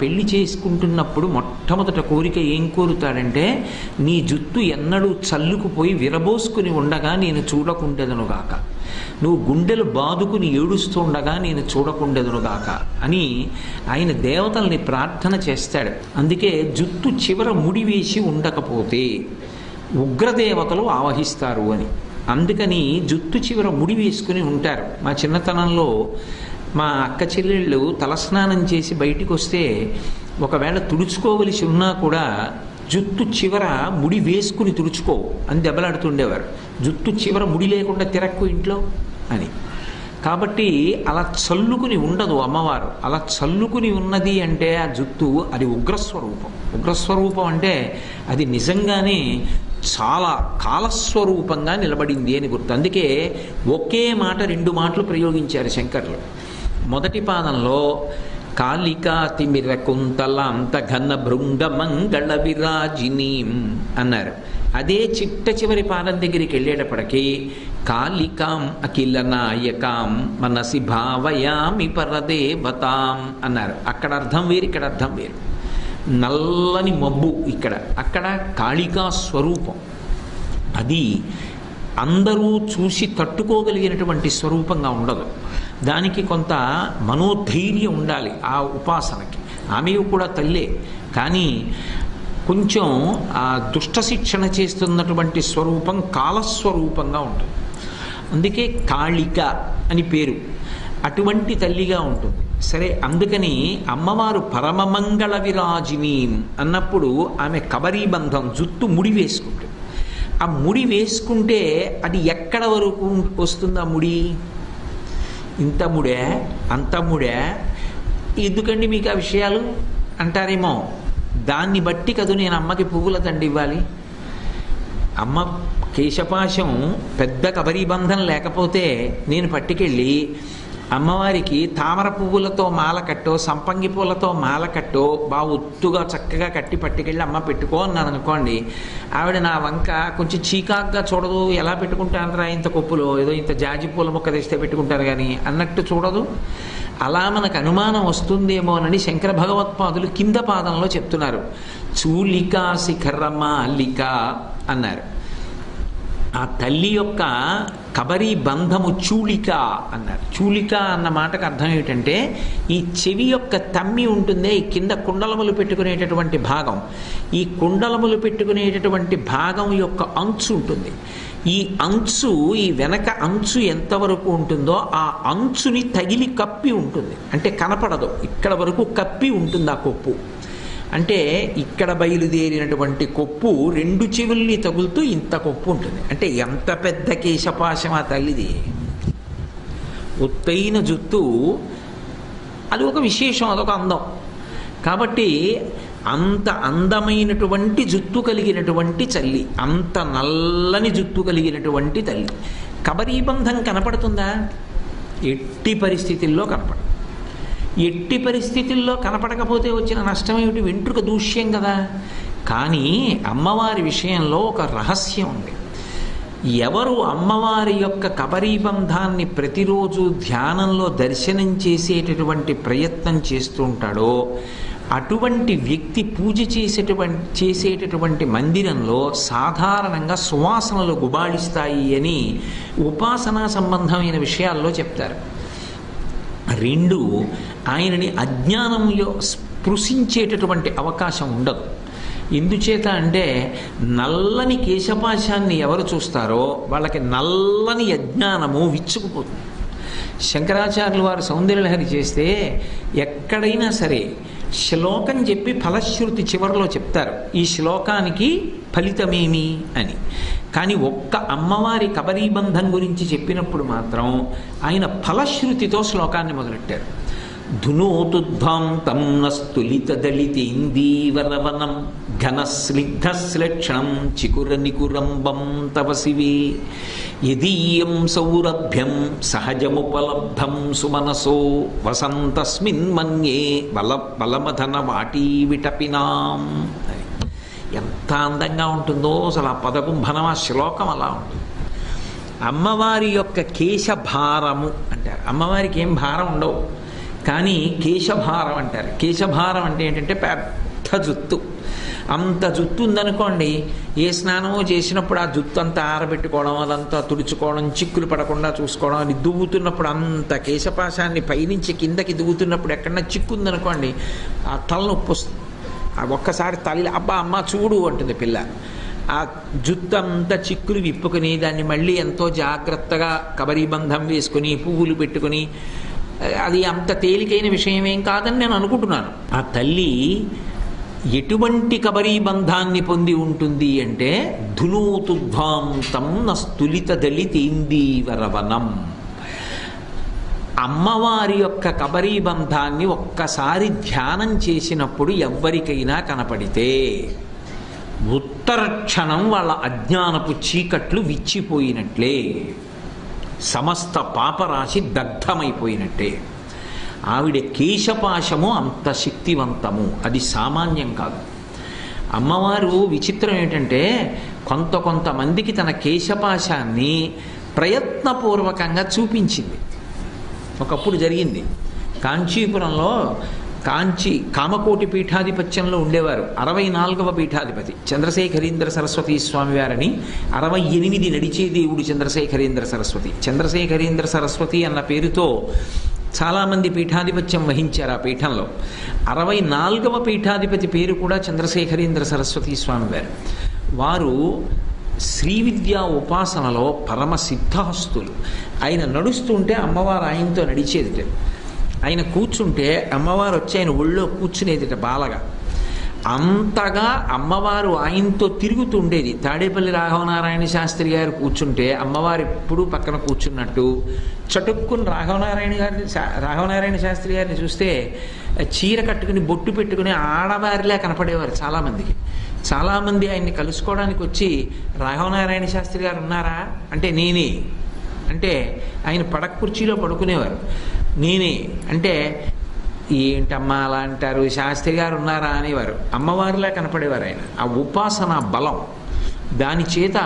పెళ్ళి చేసుకుంటున్నప్పుడు మొట్టమొదట కోరిక ఏం కోరుతాడంటే నీ జుత్తు ఎన్నడూ చల్లుకుపోయి విరబోసుకుని ఉండగా నేను చూడకుండెదనుగాక. నువ్వు గుండెలు బాదుకుని ఏడుస్తుండగా నేను చూడకుండెదనుగాక. అని ఆయన దేవతల్ని ప్రార్థన చేస్తాడు. అందుకే జుత్తు చివర ముడి వేసి ఉండకపోతే ఉగ్రదేవతలు ఆవహిస్తారు అని. అందుకని జుత్తు చివర ముడి వేసుకుని ఉంటారు. మా చిన్నతనంలో మా అక్క చెల్లెళ్ళు తలస్నానం చేసి బయటికి వస్తే ఒకవేళ తుడుచుకోవలసి ఉన్నా కూడా జుత్తు చివర ముడి వేసుకుని తుడుచుకో అని దెబ్బలాడుతుండేవారు. జుత్తు చివర ముడి లేకుండా తిరక్కు ఇంట్లో అని. కాబట్టి అలా చల్లుకుని ఉండదు అమ్మవారు. అలా చల్లుకుని ఉన్నది అంటే ఆ జుత్తు అది ఉగ్రస్వరూపం. ఉగ్రస్వరూపం అంటే అది నిజంగానే చాలా కాలస్వరూపంగా నిలబడింది అని గుర్తు. అందుకే ఒకే మాట రెండు మాటలు ప్రయోగించారు శంకర్లు. మొదటి పాదంలో కాళికా తిమిర కుంతలాంత ఘన భృంగ మంగళ విరాజినీం అన్నారు. అదే చిట్ట చివరి పాదం దగ్గరికి వెళ్ళేటప్పటికి కాళికాం అఖిల నాయకాం మనసి భావయామి పరదేవతాం అన్నారు. అక్కడ అర్థం వేరు ఇక్కడ అర్థం వేరు. నల్లని మబ్బు ఇక్కడ. అక్కడ కాళికా స్వరూపం. అది అందరూ చూసి తట్టుకోగలిగినటువంటి స్వరూపంగా ఉండదు. దానికి కొంత మనోధైర్యం ఉండాలి ఆ ఉపాసనకి. ఆమె కూడా తల్లే. కానీ కొంచెం ఆ దుష్ట శిక్షణ చేస్తున్నటువంటి స్వరూపం కాలస్వరూపంగా ఉంటుంది. అందుకే కాళిక అని పేరు. అటువంటి తల్లిగా ఉంటుంది. సరే అందుకని అమ్మవారు పరమమంగళ విరాజిని అన్నప్పుడు ఆమె కబరీబంధం జుత్తు ముడి వేసుకుంటుంది. ఆ ముడి వేసుకుంటే అది ఎక్కడ వరకు వస్తుంది ఆ ముడి? ఇంత ముడే ఎందుకండి మీకు ఆ విషయాలు? అంటారేమో దాన్ని బట్టి కదూ నేను అమ్మకి పువ్వుల దండి ఇవ్వాలి. అమ్మ కేశపాశం పెద్ద కబరీబంధం లేకపోతే నేను పట్టుకెళ్ళి అమ్మవారికి తామర పువ్వులతో మాల కట్టో సంపంగి పూలతో మాల కట్టో బాగా ఒత్తుగా చక్కగా కట్టి పట్టుకెళ్ళి అమ్మ పెట్టుకో అన్నాను అనుకోండి. ఆవిడ నా వంక కొంచెం చీకాగ్గా చూడదు ఎలా పెట్టుకుంటానరా ఇంత కొప్పులో? ఏదో ఇంత జాజి పూల మొక్క తెస్తే పెట్టుకుంటారు కానీ అన్నట్టు చూడదు. అలా మనకు అనుమానం వస్తుందేమోనని శంకర భగవత్పాదులు కింద పాదంలో చెప్తున్నారు. చూలికా శిఖరమాలిక అన్నారు. ఆ తల్లి యొక్క కబరీ బంధము చూలిక అన్నారు. చూలిక అన్న మాటకు అర్థం ఏమిటంటే ఈ చెవి యొక్క తమ్మి ఉంటుందే ఈ కింద కుండలములు పెట్టుకునేటటువంటి భాగం. ఈ కుండలములు పెట్టుకునేటటువంటి భాగం యొక్క అంచు ఉంటుంది. ఈ అంచు ఈ వెనక అంచు ఎంతవరకు ఉంటుందో ఆ అంచుని తగిలి కప్పి ఉంటుంది. అంటే కనపడదు. ఇక్కడ వరకు కప్పి ఉంటుంది ఆ కొప్పు. అంటే ఇక్కడ బయలుదేరినటువంటి కొప్పు రెండు చెవుల్ని తగులుతూ ఇంత కొప్పు ఉంటుంది. అంటే ఎంత పెద్ద కేశపాశం ఆ తల్లిది. ఒత్తైన జుత్తు అది ఒక విశేషం అదొక అందం. కాబట్టి అంత అందమైనటువంటి జుత్తు కలిగినటువంటి చల్లి అంత నల్లని జుత్తు కలిగినటువంటి తల్లి. కబరీబంధం కనపడుతుందా? ఎట్టి పరిస్థితుల్లో కనపడదు. ఎట్టి పరిస్థితుల్లో కనపడకపోతే వచ్చిన నష్టం ఏమిటి వెంట్రుక దూష్యం కదా. కానీ అమ్మవారి విషయంలో ఒక రహస్యం ఉంది. ఎవరు అమ్మవారి యొక్క కబరీబంధాన్ని ప్రతిరోజు ధ్యానంలో దర్శనం చేసేటటువంటి ప్రయత్నం చేస్తూ ఉంటాడో అటువంటి వ్యక్తి పూజ చేసేటువంటి చేసేటటువంటి మందిరంలో సాధారణంగా సువాసనలు గుబాళిస్తాయి అని ఉపాసనా సంబంధమైన విషయాల్లో చెప్తారు. రెండు ఆయనని అజ్ఞానంలో స్పృశించేటటువంటి అవకాశం ఉండదు. ఎందుచేత అంటే నల్లని కేశపాశాన్ని ఎవరు చూస్తారో వాళ్ళకి నల్లని అజ్ఞానము విచ్చుకుపోతుంది. శంకరాచార్యులు వారు సౌందర్యలహరి చేస్తే ఎక్కడైనా సరే శ్లోకం చెప్పి ఫలశ్రుతి చివరిలో చెప్తారు ఈ శ్లోకానికి ఫలితమేమి? అని. కానీ ఒక్క అమ్మవారి కబరీబంధం గురించి చెప్పినప్పుడు మాత్రం ఆయన ఫలశ్రుతితో శ్లోకాన్ని మొదలెట్టారు. ధునోతుద్భాంతం నస్తులిత దళితేందీవరవనం ఘనస్నిగ్ధశ్లక్షణం చికుర నికురంబం తవ శివే యదీయం సౌరభ్యం సహజముపలబ్ధం సుమనసో వసంతస్మిన్ మన్యే బల బలమధన వాటీ విటపినాం ఎంత అందంగా ఉంటుందో అసలు ఆ పదకుంభనం ఆ శ్లోకం అలా ఉంటుంది. అమ్మవారి యొక్క కేశభారము అంటారు. అమ్మవారికి ఏం భారం ఉండవు. కానీ కేశభారం అంటారు. కేశభారం అంటే ఏంటంటే పెద్ద జుత్తు. అంత జుత్తు ఉందనుకోండి ఏ స్నానమో చేసినప్పుడు ఆ జుత్తు అంతా ఆరబెట్టుకోవడం అదంతా తుడుచుకోవడం చిక్కులు పడకుండా చూసుకోవడం అది దువ్వుతున్నప్పుడు అంత కేశపాశాన్ని పైనుంచి కిందకి దువ్వుతున్నప్పుడు ఎక్కడన్నా చిక్కు ఉందనుకోండి ఆ తలనొప్పి వస్తుంది. ఒక్కసారి తల్లి అబ్బా అమ్మ చూడు అంటుంది పిల్ల. ఆ జుత్తంతా చిక్కులు విప్పుకుని దాన్ని మళ్ళీ ఎంతో జాగ్రత్తగా కబరీబంధం వేసుకుని వేసుకొని పువ్వులు పెట్టుకొని అది అంత తేలికైన విషయం ఏం కాదని నేను అనుకుంటున్నాను. ఆ తల్లి ఎటువంటి కబరీ బంధాన్ని పొంది ఉంటుంది అంటే ధునూతుద్ధాంతం నస్తులిత దళితేందీవరవనం అమ్మవారి యొక్క కబరీ బంధాన్ని ఒక్కసారి ధ్యానం చేసినప్పుడు ఎవ్వరికైనా కనపడితే ఉత్తర క్షణం వాళ్ళ అజ్ఞానపు చీకట్లు విచ్చిపోయినట్లే. సమస్త పాపరాశి దగ్ధమైపోయినట్టే. ఆవిడ కేశపాశము అంత శక్తివంతము. అది సామాన్యం కాదు. అమ్మవారు విచిత్రం ఏంటంటే కొంత కొంతమందికి తన కేశపాశాన్ని ప్రయత్నపూర్వకంగా చూపించింది. ఒకప్పుడు జరిగింది. కాంచీపురంలో కాంచి కామకోటి పీఠాధిపత్యంలో ఉండేవారు. అరవై నాలుగవ పీఠాధిపతి చంద్రశేఖరీంద్ర సరస్వతి స్వామి వారని అరవై ఎనిమిది నడిచే దేవుడు చంద్రశేఖరీంద్ర సరస్వతి. చంద్రశేఖరీంద్ర సరస్వతి అన్న పేరుతో చాలామంది పీఠాధిపత్యం వహించారు ఆ పీఠంలో. అరవై నాలుగవ పీఠాధిపతి పేరు కూడా చంద్రశేఖరీంద్ర సరస్వతి స్వామి వారు వారు శ్రీ విద్యా ఉపాసనలో పరమ సిద్ధహస్తులు. ఆయన నడుస్తుంటే అమ్మవారు ఆయనతో నడిచేదిట. ఆయన కూర్చుంటే అమ్మవారు వచ్చి ఆయన ఒళ్ళో కూర్చునేదిట బాలగా. అంతగా అమ్మవారు ఆయనతో తిరుగుతుండేది. తాడేపల్లి రాఘవనారాయణ శాస్త్రి గారు కూర్చుంటే అమ్మవారు ఎప్పుడూ పక్కన కూర్చున్నట్టు. చటుక్కుని రాఘవనారాయణ గారిని రాఘవనారాయణ శాస్త్రి గారిని చూస్తే చీర కట్టుకుని బొట్టు పెట్టుకుని ఆడవారిలా కనపడేవారు చాలామందికి. చాలామంది ఆయన్ని కలుసుకోవడానికి వచ్చి రాఘవనారాయణ శాస్త్రి గారు ఉన్నారా? అంటే నేనే. అంటే ఆయన పడక కుర్చీలో పడుకునేవారు. నేనే. అంటే ఏంటమ్మా అలా అంటారు? శాస్త్రి గారు ఉన్నారా అనేవారు. అమ్మవారిలా కనపడేవారు ఆయన. ఆ ఉపాసన బలం. దాని చేత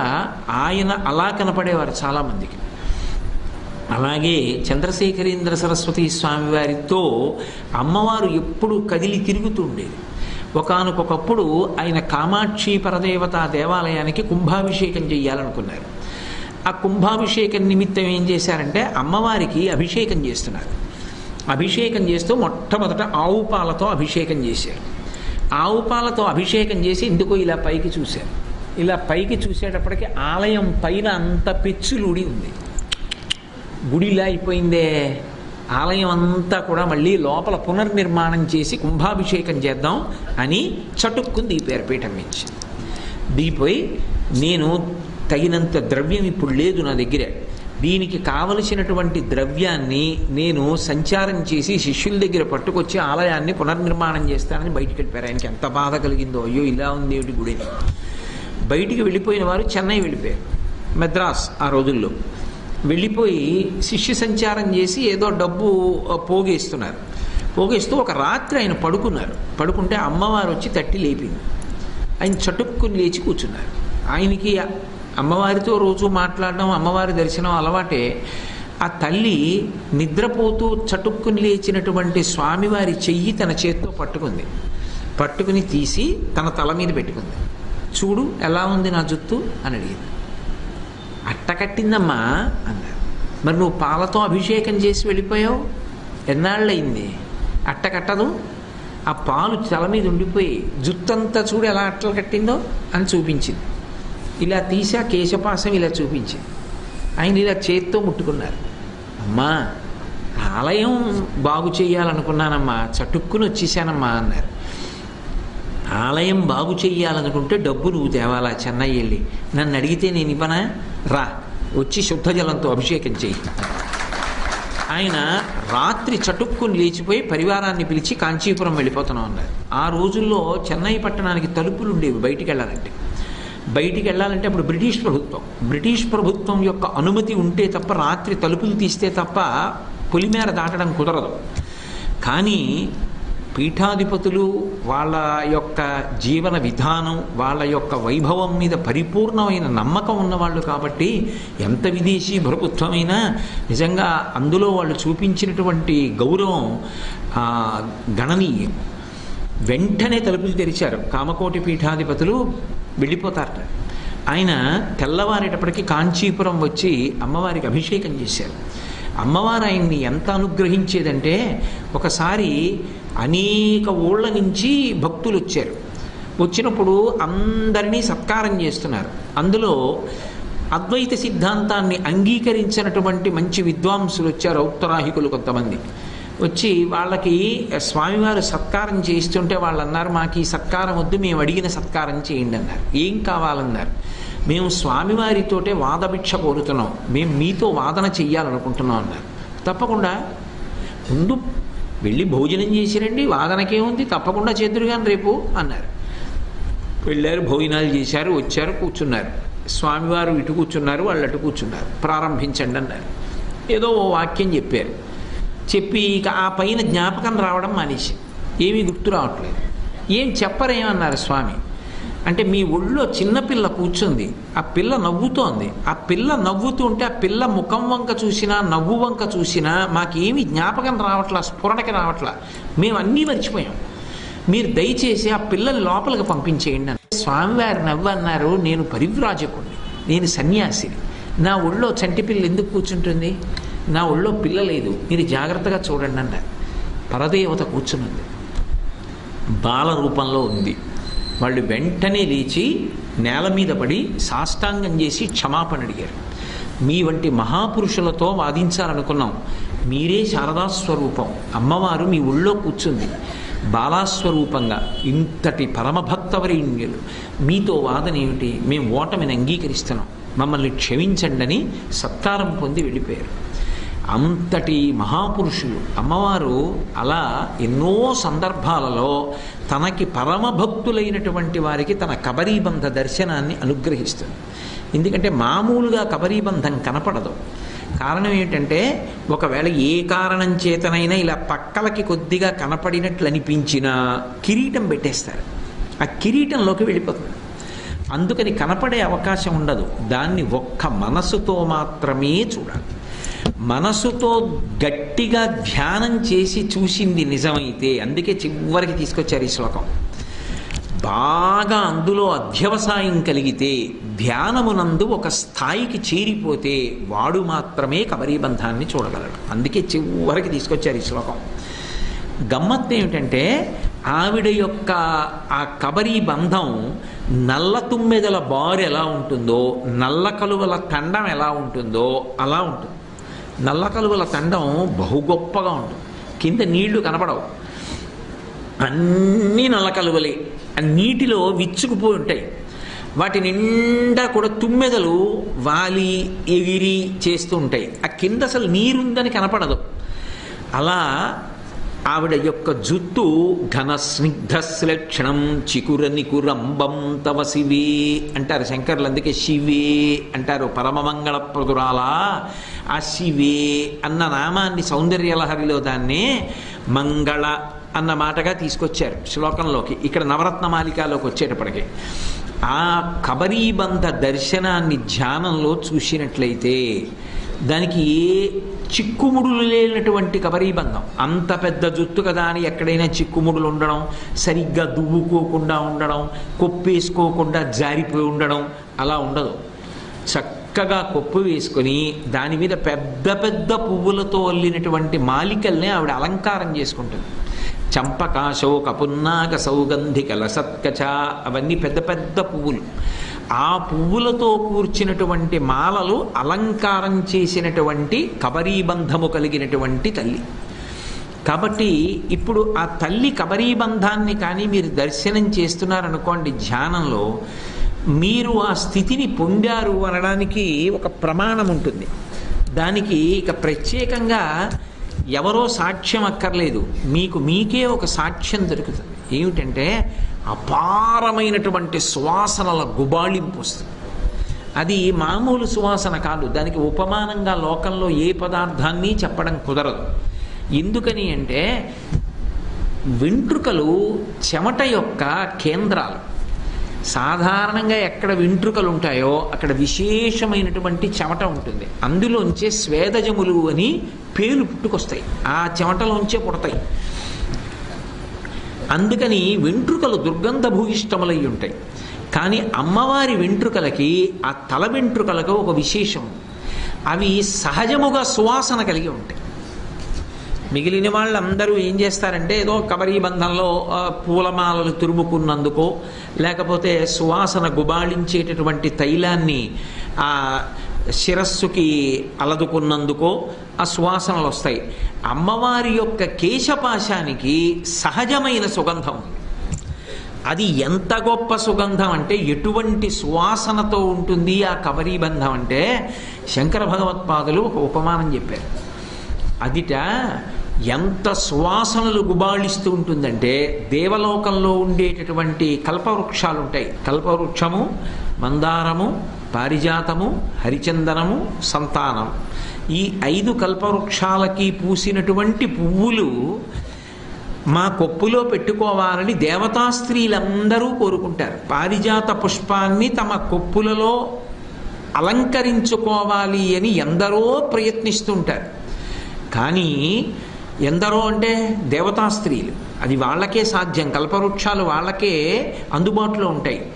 ఆయన అలా కనపడేవారు చాలామందికి. అలాగే చంద్రశేఖరేంద్ర సరస్వతి స్వామి వారితో అమ్మవారు ఎప్పుడు కదిలి తిరుగుతూ ఒకనకొకప్పుడు ఆయన కామాక్షి పరదేవత దేవాలయానికి కుంభాభిషేకం చేయాలనుకున్నారు ఆ కుంభాభిషేకం నిమిత్తం ఏం చేశారంటే అమ్మవారికి అభిషేకం చేస్తున్నారు. అభిషేకం చేస్తూ మొట్టమొదట ఆవు పాలతో అభిషేకం చేశారు. ఆవు పాలతో అభిషేకం చేసి ఎందుకో ఇలా పైకి చూశారు. ఇలా పైకి చూసేటప్పటికి ఆలయం పైన అంత పెచ్చులుడి ఉంది. గుడిలా అయిపోయిందే. ఆలయం అంతా కూడా మళ్ళీ లోపల పునర్నిర్మాణం చేసి కుంభాభిషేకం చేద్దాం అని చటుక్కుని దీపారు పీఠం నుంచి. దీపోయి నేను తగినంత ద్రవ్యం ఇప్పుడు లేదు నా దగ్గర. దీనికి కావలసినటువంటి ద్రవ్యాన్ని నేను సంచారం చేసి శిష్యుల దగ్గర పట్టుకొచ్చి ఆలయాన్ని పునర్నిర్మాణం చేస్తానని బయటికి వెళ్ళిపోయారు. ఆయనకి ఎంత బాధ కలిగిందో అయ్యో ఇలా ఉంది ఏమిటి గుడి? బయటికి వెళ్ళిపోయిన వారు చెన్నై వెళ్ళిపోయారు. మద్రాస్ ఆ రోజుల్లో. వెళ్ళిపోయి శిష్య సంచారం చేసి ఏదో డబ్బు పోగేస్తున్నారు. పోగేస్తూ ఒక రాత్రి ఆయన పడుకున్నారు. పడుకుంటే అమ్మవారు వచ్చి తట్టి లేపింది. ఆయన చటుక్కుని లేచి కూర్చున్నారు. ఆయనకి అమ్మవారితో రోజు మాట్లాడడం అమ్మవారి దర్శనం అలవాటే. ఆ తల్లి నిద్రపోతూ చటుక్కుని లేచినటువంటి స్వామివారి చెయ్యి తన చేత్తో పట్టుకుంది. పట్టుకుని తీసి తన తల మీద పెట్టుకుంది. చూడు ఎలా ఉంది నా జుత్తు? అని అడిగింది. అట్ట కట్టిందమ్మా అన్నారు. మరి నువ్వు పాలతో అభిషేకం చేసి వెళ్ళిపోయావు? ఎన్నాళ్ళయింది? అట్ట కట్టదు? ఆ పాలు తల మీద ఉండిపోయి జుత్తంతా చూడు ఎలా అట్టలు కట్టిందో అని చూపించింది. ఇలా తీసా కేశపాసం ఇలా చూపించింది. ఆయన ఇలా చేత్తో ముట్టుకున్నారు. అమ్మా ఆలయం బాగు చేయాలనుకున్నానమ్మా చటుక్కుని వచ్చేసానమ్మా అన్నారు. ఆలయం బాగు చెయ్యాలనుకుంటే డబ్బు నువ్వు తేవాలా చెన్నై వెళ్ళి? నన్ను అడిగితే నేను ఇవ్వనా? రా. వచ్చి శుద్ధ జలంతో అభిషేకం చేయి. ఆయన రాత్రి చటుక్కుని లేచిపోయి పరివారాన్ని పిలిచి కాంచీపురం వెళ్ళిపోతున్నాం అన్నారు. ఆ రోజుల్లో చెన్నై పట్టణానికి తలుపులు ఉండేవి బయటికి వెళ్ళాలంటే. బయటికి వెళ్ళాలంటే అప్పుడు బ్రిటిష్ ప్రభుత్వం. బ్రిటిష్ ప్రభుత్వం యొక్క అనుమతి ఉంటే తప్ప రాత్రి తలుపులు తీస్తే తప్ప పొలిమేర దాటడం కుదరదు. కానీ పీఠాధిపతులు వాళ్ళ యొక్క జీవన విధానం వాళ్ళ యొక్క వైభవం మీద పరిపూర్ణమైన నమ్మకం ఉన్నవాళ్ళు కాబట్టి ఎంత విదేశీ ప్రభుత్వమైనా నిజంగా అందులో వాళ్ళు చూపించినటువంటి గౌరవం గణనీయం. వెంటనే తలుపులు తెరిచారు. కామకోటి పీఠాధిపతులు వెళ్ళిపోతారట. ఆయన తెల్లవారేటప్పటికి కాంచీపురం వచ్చి అమ్మవారికి అభిషేకం చేశారు. అమ్మవారు ఆయన్ని ఎంత అనుగ్రహించేదంటే ఒకసారి అనేక ఊళ్ళ నుంచి భక్తులు వచ్చారు వచ్చినప్పుడు అందరినీ సత్కారం చేస్తున్నారు. అందులో అద్వైత సిద్ధాంతాన్ని అంగీకరించినటువంటి మంచి విద్వాంసులు వచ్చారు ఔత్తరాహికులు కొంతమంది. వచ్చి వాళ్ళకి స్వామివారు సత్కారం చేస్తుంటే వాళ్ళు అన్నారు మాకు ఈ సత్కారం వద్దు మేము అడిగిన సత్కారం చేయండి అన్నారు. ఏం కావాలన్నారు? మేము స్వామివారితోటే వాదభిక్ష కోరుతున్నాం. మేము మీతో వాదన చెయ్యాలనుకుంటున్నాం అన్నారు. తప్పకుండా. ముందు వెళ్ళి భోజనం చేసిరండి వాదనకేముంది తప్పకుండా చేద్దురుగాని కానీ రేపు అన్నారు. వెళ్ళారు భోజనాలు చేశారు వచ్చారు కూర్చున్నారు. స్వామివారు ఇటు కూర్చున్నారు వాళ్ళు అటు కూర్చున్నారు. ప్రారంభించండి అన్నారు. ఏదో ఓ వాక్యం చెప్పారు. చెప్పి ఇక ఆ పైన జ్ఞాపకం రావడం మానేసి. ఏమీ గుర్తు రావట్లేదు. ఏం చెప్పరేమన్నారు స్వామి? అంటే మీ ఒళ్ళో చిన్నపిల్ల కూర్చుంది ఆ పిల్ల నవ్వుతోంది. ఆ పిల్ల నవ్వుతుంటే ఆ పిల్ల ముఖం వంక చూసినా నవ్వు వంక చూసినా మాకేమి జ్ఞాపకం రావట్లా స్ఫురణకి రావట్లా. మేము అన్నీ మర్చిపోయాం. మీరు దయచేసి ఆ పిల్లని లోపలికి పంపించేయండి అని స్వామివారు నవ్వన్నారు నేను పరివ్రాజకుడిని నేను సన్యాసిని. నా ఒళ్ళో చంటి పిల్ల ఎందుకు కూర్చుంటుంది? నా ఒళ్ళో పిల్ల లేదు. మీరు జాగ్రత్తగా చూడండి అన్నారు. పరదేవత కూర్చునుంది. బాల రూపంలో ఉంది. వాళ్ళు వెంటనే లేచి నేల మీద పడి సాష్టాంగం చేసి క్షమాపణ అడిగారు. మీ వంటి మహాపురుషులతో వాదించాలనుకున్నాం. మీరే శారదాస్వరూపం అమ్మవారు మీ ఊళ్ళో కూర్చుంది. బాలాస్వరూపంగా ఇంతటి పరమభక్తవరీణ్యులు మీతో వాదన ఏమిటి? మేము ఓటమిని అంగీకరిస్తున్నాం. మమ్మల్ని క్షమించండి అని సత్కారం పొంది వెళ్ళిపోయారు. అంతటి మహాపురుషులు. అమ్మవారు అలా ఎన్నో సందర్భాలలో తనకి పరమభక్తులైనటువంటి వారికి తన కబరీబంధ దర్శనాన్ని అనుగ్రహిస్తుంది. ఎందుకంటే మామూలుగా కబరీబంధం కనపడదు. కారణం ఏంటంటే ఒకవేళ ఏ కారణం చేతనైనా ఇలా పక్కలకి కొద్దిగా కనపడినట్లు అనిపించినా కిరీటం పెట్టేస్తారు. ఆ కిరీటంలోకి వెళ్ళిపోతుంది. అందుకని కనపడే అవకాశం ఉండదు. దాన్ని ఒక్క మనసుతో మాత్రమే చూడాలి. మనసుతో గట్టిగా ధ్యానం చేసి చూసింది నిజమైతే అందుకే చివరికి తీసుకొచ్చారు ఈ శ్లోకం. బాగా అందులో అధ్యవసాయం కలిగితే ధ్యానమునందు ఒక స్థాయికి చేరిపోతే వాడు మాత్రమే కబరీబంధాన్ని చూడగలడు. అందుకే చివరికి తీసుకొచ్చారు ఈ శ్లోకం. గమ్మత్తు ఏమిటంటే ఆవిడ యొక్క ఆ కబరీ బంధం నల్ల తుమ్మెదల బారు ఎలా ఉంటుందో నల్ల కలువల తండం ఎలా ఉంటుందో అలా ఉంటుంది. నల్ల కలువల తండం బహు గొప్పగా ఉంటుంది. కింద నీళ్ళు కనపడవు. అన్నీ నల్ల కలువలే నీటిలో విచ్చుకుపోయి ఉంటాయి. వాటి నిండా కూడా తుమ్మెదలు వాలి ఎగిరి చేస్తూ ఉంటాయి. ఆ కింద అసలు నీరుందని కనపడదు. అలా ఆవిడ యొక్క జుత్తు ఘన స్నిగ్ధ శ్లక్షణం చికుర నికురంబం తవ శివే అంటారు శంకర్లు అందుకే శివే అంటారు. పరమమంగళప్రదురాలా ఆ శివే అన్న నామాన్ని సౌందర్యలహరిలో దాన్ని మంగళ అన్న మాటగా తీసుకొచ్చారు శ్లోకంలోకి. ఇక్కడ నవరత్నమాలికలోకి వచ్చేటప్పటికి. ఆ కబరీబంధ దర్శనాన్ని ధ్యానంలో చూసినట్లయితే దానికి ఏ చిక్కుముడులు లేనటువంటి కబరీబంధం అంత పెద్ద జుత్తు కదా అని ఎక్కడైనా చిక్కుముడులు ఉండడం సరిగ్గా దువ్వుకోకుండా ఉండడం కొప్పేసుకోకుండా జారిపోయి ఉండడం అలా ఉండదు. చక్కగా కొప్పు వేసుకొని దాని మీద పెద్ద పెద్ద పువ్వులతో అల్లినటువంటి మాలికల్ని ఆవిడ అలంకారం చేసుకుంటుంది. చంపక శోక పున్నాగ సౌగంధిక లసత్కచ అవన్నీ పెద్ద పెద్ద పువ్వులు. ఆ పువ్వులతో కూర్చినటువంటి మాలలు అలంకారం చేసినటువంటి కబరీబంధము కలిగినటువంటి తల్లి. కాబట్టి ఇప్పుడు ఆ తల్లి కబరీబంధాన్ని కానీ మీరు దర్శనం చేస్తున్నారనుకోండి ధ్యానంలో మీరు ఆ స్థితిని పొందారు అనడానికి ఒక ప్రమాణం ఉంటుంది. దానికి ఇక ప్రత్యేకంగా ఎవరో సాక్ష్యం అక్కర్లేదు. మీకు మీకే ఒక సాక్ష్యం దొరుకుతుంది. ఏమిటంటే అపారమైనటువంటి సువాసనల గుబాళింపు వస్తుంది. అది మామూలు సువాసన కాదు. దానికి ఉపమానంగా లోకంలో ఏ పదార్థాన్ని చెప్పడం కుదరదు. ఎందుకని అంటే వెంట్రుకలు చెమట యొక్క కేంద్రాలు. సాధారణంగా ఎక్కడ వెంట్రుకలు ఉంటాయో అక్కడ విశేషమైనటువంటి చెమట ఉంటుంది. అందులోంచే స్వేదజములు అని పేలు పుట్టుకొస్తాయి. ఆ చెమటలోంచే పుడతాయి. అందుకని వెంట్రుకలు దుర్గంధ భూయిష్టములై ఉంటాయి. కానీ అమ్మవారి వెంట్రుకలకి ఆ తల వెంట్రుకలకు ఒక విశేషం. అవి సహజముగా సువాసన కలిగి ఉంటాయి. మిగిలిన వాళ్ళందరూ ఏం చేస్తారంటే ఏదో కబరీ బంధంలో పూలమాలలు తురుముకున్నందుకో లేకపోతే సువాసన గుబాళించేటటువంటి తైలాన్ని శిరస్సుకి అలదుకున్నందుకో ఆ సువాసనలు వస్తాయి. అమ్మవారి యొక్క కేశపాశానికి సహజమైన సుగంధం. అది ఎంత గొప్ప సుగంధం అంటే ఎటువంటి సువాసనతో ఉంటుంది ఆ కబరీబంధం అంటే శంకర భగవత్పాదులు ఒక ఉపమానం చెప్పారు. అదిట ఎంత సువాసనలు గుబాళిస్తూ ఉంటుందంటే దేవలోకంలో ఉండేటటువంటి కల్పవృక్షాలు ఉంటాయి కల్పవృక్షము మందారము పారిజాతము హరిచందనము సంతానం. ఈ ఐదు కల్పవృక్షాలకి పూసినటువంటి పువ్వులు మా కొప్పులో పెట్టుకోవాలని దేవతా స్త్రీలందరూ కోరుకుంటారు. పారిజాత పుష్పాన్ని తమ కొప్పులలో అలంకరించుకోవాలి అని ఎందరో ప్రయత్నిస్తుంటారు. కానీ ఎందరో అంటే దేవతా స్త్రీలు. అది వాళ్ళకే సాధ్యం. కల్పవృక్షాలు వాళ్ళకే అందుబాటులో ఉంటాయి.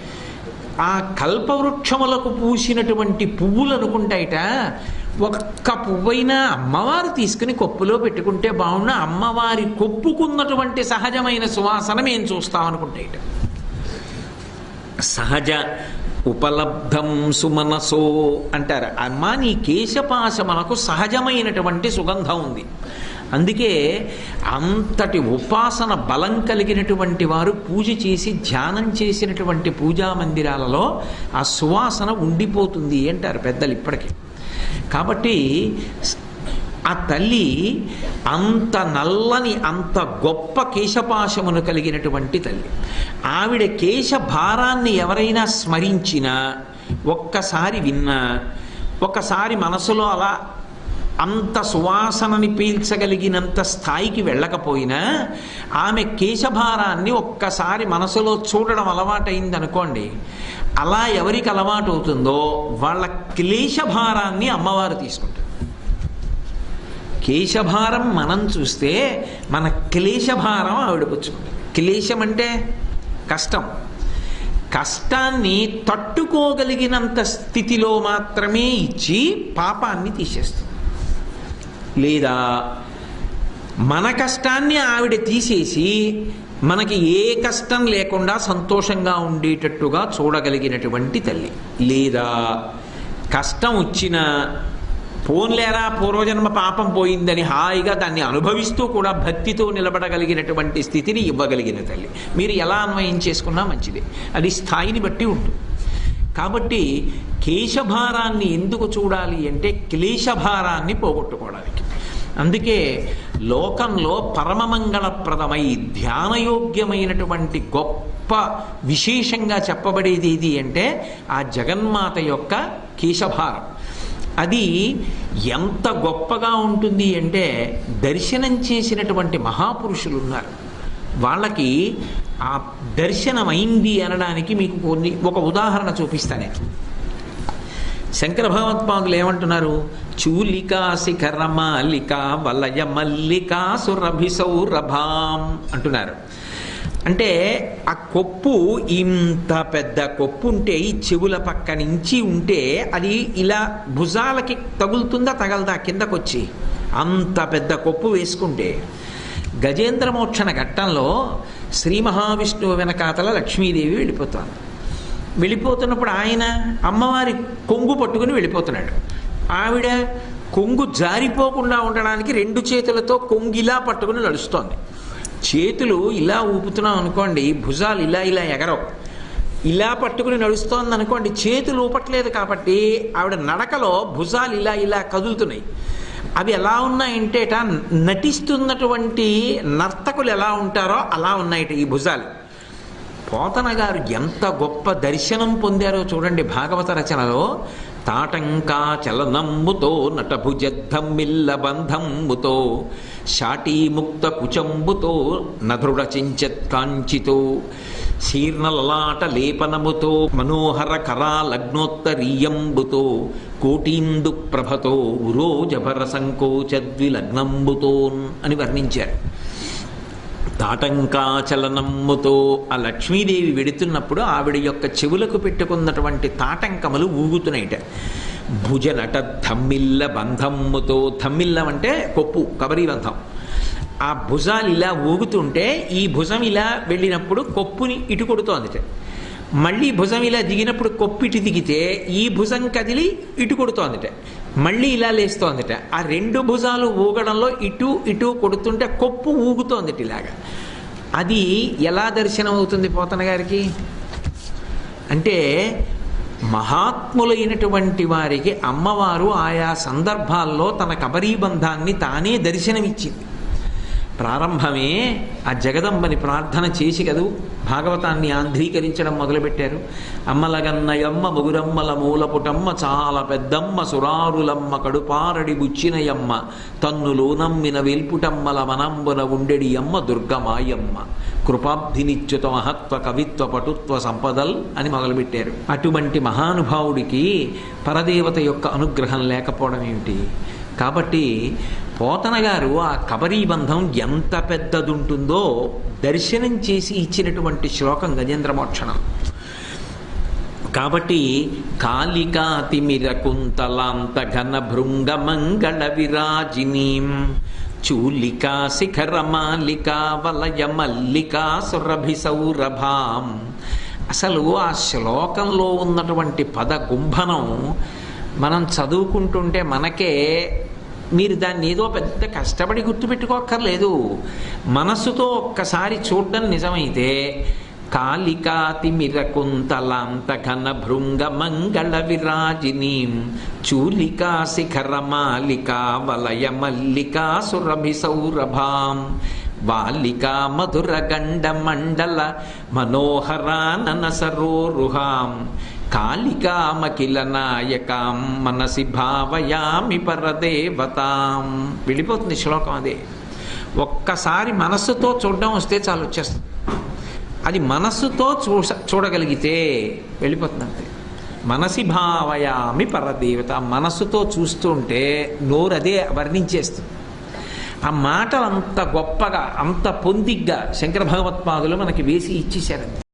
ఆ కల్పవృక్షములకు పూసినటువంటి పువ్వులు అనుకుంటాయిట. ఒక్క పువ్వైనా అమ్మవారు తీసుకుని కొప్పులో పెట్టుకుంటే బాగున్న అమ్మవారి కొప్పుకున్నటువంటి సహజమైన సువాసన మేము చూస్తాం అనుకుంటాయిట. సహజ ఉపలబ్ధం సుమనసో అంటారు. అమ్మా నీ కేశపాశమనకు సహజమైనటువంటి సుగంధం ఉంది. అందుకే అంతటి ఉపాసన బలం కలిగినటువంటి వారు పూజ చేసి ధ్యానం చేసినటువంటి పూజా మందిరాలలో ఆ సువాసన ఉండిపోతుంది అంటారు పెద్దలు ఇప్పటికీ. కాబట్టి ఆ తల్లి అంత నల్లని అంత గొప్ప కేశపాశమును కలిగినటువంటి తల్లి. ఆవిడ కేశ భారాన్ని ఎవరైనా స్మరించినా ఒక్కసారి విన్నా ఒకసారి మనసులో అలా అంత సువాసనని పీల్చగలిగినంత స్థాయికి వెళ్ళకపోయినా ఆమె కేశభారాన్ని ఒక్కసారి మనసులో చూడడం అలవాటైంది అనుకోండి అలా ఎవరికి అలవాటు అవుతుందో వాళ్ళ క్లేశభారాన్ని అమ్మవారు తీసుకుంటారు. కేశభారం మనం చూస్తే మన క్లేశభారం ఆవిడ పుచ్చుకుంటుంది. క్లేశం అంటే కష్టం. కష్టాన్ని తట్టుకోగలిగినంత స్థితిలో మాత్రమే ఇచ్చి పాపాన్ని తీసేస్తుంది. లేదా మన కష్టాన్ని ఆవిడ తీసేసి మనకి ఏ కష్టం లేకుండా సంతోషంగా ఉండేటట్టుగా చూడగలిగినటువంటి తల్లి. లేదా కష్టం వచ్చిన పోన్లేరా పూర్వజన్మ పాపం పోయిందని హాయిగా దాన్ని అనుభవిస్తూ కూడా భక్తితో నిలబడగలిగినటువంటి స్థితిని ఇవ్వగలిగిన తల్లి. మీరు ఎలా అన్వయం చేసుకున్నా మంచిది. అది స్థాయిని బట్టి ఉంటుంది. కాబట్టి కేశభారాన్ని ఎందుకు చూడాలి అంటే క్లేశభారాన్ని పోగొట్టుకోవడానికి. అందుకే లోకంలో పరమమంగళప్రదమై ధ్యానయోగ్యమైనటువంటి గొప్ప విశేషంగా చెప్పబడేది ఏది అంటే ఆ జగన్మాత యొక్క కేశభారం. అది ఎంత గొప్పగా ఉంటుంది అంటే దర్శనం చేసినటువంటి మహాపురుషులు ఉన్నారు వాళ్ళకి ఆ దర్శనం అయింది అనడానికి మీకు కొన్ని ఒక ఉదాహరణ చూపిస్తానే. శంకర భగవత్పాదులు ఏమంటున్నారు చూలికా శిఖర మాలిక వలయ మల్లికా సురభిసౌరభాం అంటున్నారు. అంటే ఆ కొప్పు ఇంత పెద్ద కొప్పు ఉంటే ఈ చెవుల పక్క నుంచి ఉంటే అది ఇలా భుజాలకి తగులుతుందా తగలదా కిందకొచ్చి? అంత పెద్ద కొప్పు వేసుకుంటే. గజేంద్రమోక్షణ ఘట్టంలో శ్రీ మహావిష్ణువు వెనకాతల లక్ష్మీదేవి వెళ్ళిపోతుంది వెళ్ళిపోతున్నప్పుడు ఆయన అమ్మవారి కొంగు పట్టుకుని వెళ్ళిపోతున్నాడు. ఆవిడ కొంగు జారిపోకుండా ఉండడానికి రెండు చేతులతో కొంగిలా పట్టుకుని నడుస్తోంది. చేతులు ఇలా ఊపుతున్నాం అనుకోండి భుజాలు ఇలా ఇలా ఎగరవు. ఇలా పట్టుకుని నడుస్తోంది అనుకోండి చేతులు ఊపట్లేదు కాబట్టి ఆవిడ నడకలో భుజాలు ఇలా ఇలా కదులుతున్నాయి. అవి ఎలా ఉన్నాయంటేట నటిస్తున్నటువంటి నర్తకులు ఎలా ఉంటారో అలా ఉన్నాయట ఈ భుజాలు. పోతన గారు ఎంత గొప్ప దర్శనం పొందారో చూడండి భాగవత రచనలో. తాటంకా చలనమ్ముతో నటభుజద్ధమ్మిల్ల బంధమ్ముతో షాటీముక్త కుచంబుతో నధృడ చించత్కాంచితో శీర్ణలలాట లేపనముతో మనోహర కరా లగ్నోత్తరీయంబుతో కోటీందు ప్రభతో ఉరోజభర సంకోచద్విలగ్నంబుతో అని వర్ణించారు. తాటంకాచలనమ్ముతో ఆ లక్ష్మీదేవి వెడుతున్నప్పుడు ఆవిడ యొక్క చెవులకు పెట్టుకున్నటువంటి తాటంకములు ఊగుతున్నాయిట. భుజనట ధమ్మిల్ల బంధమ్ముతో ధమ్మిల్లం అంటే కొప్పు కబరీ బంధం ఆ భుజాలు ఇలా ఊగుతుంటే ఈ భుజం ఇలా వెళ్ళినప్పుడు కొప్పుని ఇటు కొడుతోందిట. మళ్ళీ భుజం ఇలా దిగినప్పుడు కొప్పు ఇటు దిగితే ఈ భుజం కదిలి ఇటు కొడుతోందిట. మళ్ళీ ఇలా లేస్తోందిట. ఆ రెండు భుజాలు ఊగడంలో ఇటు ఇటు కొడుతుంటే కొప్పు ఊగుతోందిట ఇలాగా. అది ఎలా దర్శనం అవుతుంది పోతన గారికి? అంటే మహాత్ములైనటువంటి వారికి అమ్మవారు ఆయా సందర్భాల్లో తన కబరీబంధాన్ని తానే దర్శనమిచ్చింది. ప్రారంభమే ఆ జగదంబని ప్రార్థన చేసి కదూ. భాగవతాన్ని ఆంధ్రీకరించడం మొదలుపెట్టారు. అమ్మలగన్నయమ్మ ముగురమ్మల మూలపుటమ్మ చాలా పెద్దమ్మ సురారులమ్మ కడుపారడి బుచ్చినయమ్మ తన్నులోనమ్మిన వెల్పుటమ్మల మనంబున ఉండెడి అమ్మ దుర్గమాయమ్మ. కృపాబ్ధినిత్యుత మహత్వ కవిత్వ పటుత్వ సంపదల్ అని మొదలుపెట్టారు. అటువంటి మహానుభావుడికి పరదేవత యొక్క అనుగ్రహం లేకపోవడం ఏమిటి? కాబట్టి పోతన గారు ఆ కబరీ బంధం ఎంత పెద్దదుంటుందో దర్శనం చేసి ఇచ్చినటువంటి శ్లోకం గజేంద్ర మోక్షణం కాబట్టి కాళికాతిమిర కుంతలాంత ఘన భృంగ మంగళ విరాజినీం చూలికా శిఖర మాలికా వలయ మల్లికా సురభి సౌరభాం అసలు ఆ శ్లోకంలో ఉన్నటువంటి పద గుంభనం మనం చదువుకుంటుంటే మనకే మీరు దాన్ని ఏదో పెద్ద కష్టపడి గుర్తుపెట్టుకోక్కర్లేదు. మనస్సుతో ఒక్కసారి చూడడం నిజమైతే కాళికాతిమిరకుంతలాంత ఘన భృంగ మంగళ విరాజినీం చూలికా శిఖర మాలికా వలయ మల్లికా సురభి సౌరభాం వాలికా మధుర గండ మండల మనోహరానన సరోరుహాం కాళికామకిల నాయకాం మనసి భావయామి పరదేవతాం. వెళ్ళిపోతుంది శ్లోకం అదే. ఒక్కసారి మనస్సుతో చూడడం వస్తే చాలు వచ్చేస్తుంది. అది మనస్సుతో చూ చూడగలిగితే వెళ్ళిపోతుంది అంతే. మనసి భావయామి పరదేవత మనస్సుతో చూస్తుంటే నోరు అదే వర్ణించేస్తుంది. ఆ మాటలు అంత గొప్పగా అంత పొందిగ్గా శంకర భగవత్పాదులు మనకి వేసి ఇచ్చేశారండి